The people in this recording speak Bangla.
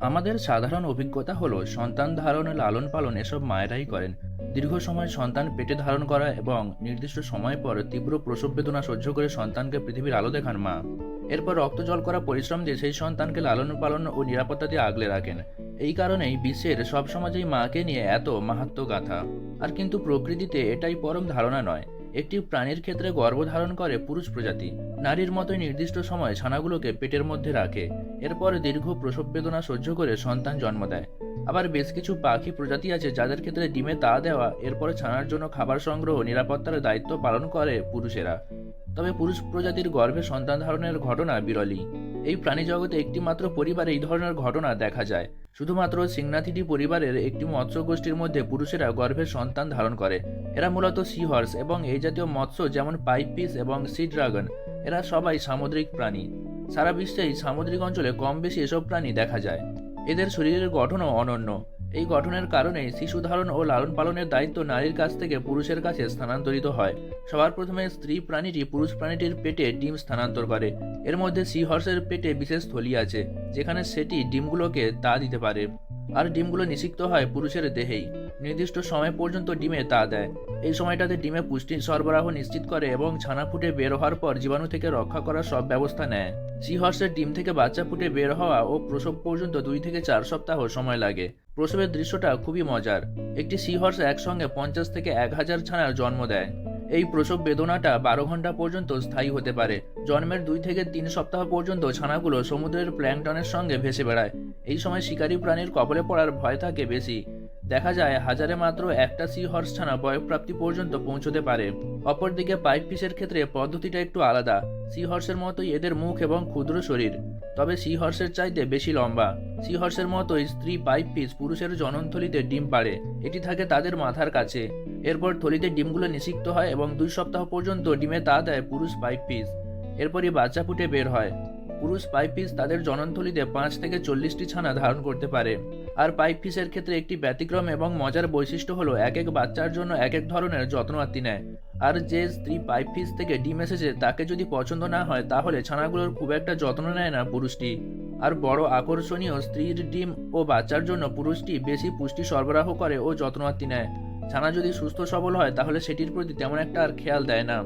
আমাদের সাধারণ অভিজ্ঞতা হলো সন্তান ধারণ লালন পালন এসব মায়েরাই করেন। দীর্ঘ সময় সন্তান পেটে ধারণ করা এবং নির্দিষ্ট সময় পর তীব্র প্রসব বেদনা সহ্য করে সন্তানকে পৃথিবীর আলো দেখান মা। এরপর রক্ত জল করা পরিশ্রম দিয়ে সেই সন্তানকে লালন পালন ও নিরাপত্তা দিয়ে আগলে রাখেন। এই কারণেই বিশ্বের সব সমাজেই মাকে নিয়ে এত মাহাত্ম গাথা আর কিন্তু প্রকৃতিতে এটাই পরম ধারণা নয়। একটি প্রাণীর ক্ষেত্রে গর্ভধারণ করে পুরুষ প্রজাতি। নারীর মতোই নির্দিষ্ট সময় ছানাগুলোকে পেটের মধ্যে রাখে। এরপর দীর্ঘ প্রসব বেদনা সহ্য করে সন্তান জন্ম দেয়। আবার বেশ কিছু পাখি প্রজাতি আছে যাদের ক্ষেত্রে ডিমে তা দেওয়া, এরপর ছানার জন্য খাবার সংগ্রহ নিরাপত্তার দায়িত্ব পালন করে পুরুষেরা। তবে পুরুষ প্রজাতির গর্ভে সন্তান ধারণের ঘটনা বিরলই এই প্রাণী জগতে একটি মাত্র পরিবারে এই ধরনের ঘটনা দেখা যায়। শুধুমাত্র সিংনাথিটি পরিবারের একটি মৎস্য গোষ্ঠীর মধ্যে পুরুষেরা গর্ভে সন্তান ধারণ করে। এরা মূলত সি হর্স এবং এই জাতীয় মৎস্য যেমন পাইপ পিস এবং সি ড্রাগন এরা সবাই সামুদ্রিক প্রাণী। সারা বিশ্বেই সামুদ্রিক অঞ্চলে কম বেশি এসব প্রাণী দেখা যায়। এদের শরীরের গঠনও অনন্য। এই গঠনের কারণে শিশু ধারণ ও লালন পালনের দায়িত্ব নারীর কাছ থেকে পুরুষের কাছে স্থানান্তরিত হয়। সবার প্রথমে স্ত্রী প্রাণীটি পুরুষ প্রাণীটির পেটে ডিম স্থানান্তর করে। এর মধ্যে সি হর্সের পেটে বিশেষ থলি আছে, যেখানে সেটি ডিমগুলোকে তা দিতে পারে। আর ডিমগুলো নিষিক্ত হয় পুরুষের দেহেই। নির্দিষ্ট সময় পর্যন্ত ডিমে তা দেয়। এই সময়টাতে ডিমে পুষ্টি সরবরাহ নিশ্চিত করে এবং ছানা ফুটে বের হওয়ার পর জীবাণু থেকে রক্ষা করার সব ব্যবস্থা নেয়। সি হর্সের ডিম থেকে বাচ্চা ফুটে বের হওয়া ও প্রসব পর্যন্ত দুই থেকে চার সপ্তাহ সময় লাগে। প্রসবের দৃশ্যটা খুবই মজার। একটি সি হর্স একসঙ্গে পঞ্চাশ থেকে এক হাজার ছানার জন্ম দেয়। এই প্রসব বেদনাটা বারো ঘণ্টা পর্যন্ত স্থায়ী হতে পারে। জন্মের দুই থেকে তিন সপ্তাহ পর্যন্ত ছানাগুলো সমুদ্রের প্ল্যাংটনের সঙ্গে ভেসে বেড়ায়। এই সময় শিকারী প্রাণীর কবলে পড়ার ভয় থাকে বেশি। দেখা যায়, হাজারে মাত্র একটা সি হর্স ছানা বয়ঃপ্রাপ্তি পর্যন্ত পৌঁছতে পারে। অপরদিকে পাইপ ফিশের ক্ষেত্রে পদ্ধতিটা একটু আলাদা। সি হর্সের মতোই এদের মুখ এবং ক্ষুদ্র শরীর। তবে সি হর্সের চাইতে বেশি লম্বা। সি হর্সের মতো স্ত্রী পাইপ পিস পুরুষের জননথলিতে ডিম পাড়ে। এটি থাকে তাদের মাথার কাছে। এরপর থলিতে ডিমগুলো নিষিক্ত হয় এবং দুই সপ্তাহ পর্যন্ত ডিমে তা দেয় পুরুষ পাইপ পিস এরপরই বাচ্চা ফুটে বের হয়। পুরুষ পাইপ পিস তাদের জননথলিতে পাঁচ থেকে চল্লিশটি ছানা ধারণ করতে পারে। আর পাইপ ফিসের ক্ষেত্রে একটি ব্যতিক্রম এবং মজার বৈশিষ্ট্য হলো এক এক বাচ্চার জন্য এক এক ধরনের যত্নআত্তি নেয়। আর যে স্ত্রী পাইপ ফিস থেকে ডিম এসেছে, তাকে যদি পছন্দ না হয়, তাহলে ছানাগুলোর খুব একটা যত্ন নেয় না পুরুষটি। আর বড় আকর্ষণীয় স্ত্রীর ডিম ও বাচ্চার জন্য পুরুষটি বেশি পুষ্টি সরবরাহ করে ও যত্নআত্তি নেয়। ছানা যদি সুস্থ সবল হয়, তাহলে সেটির প্রতি তেমন একটা আর খেয়াল দেয় না।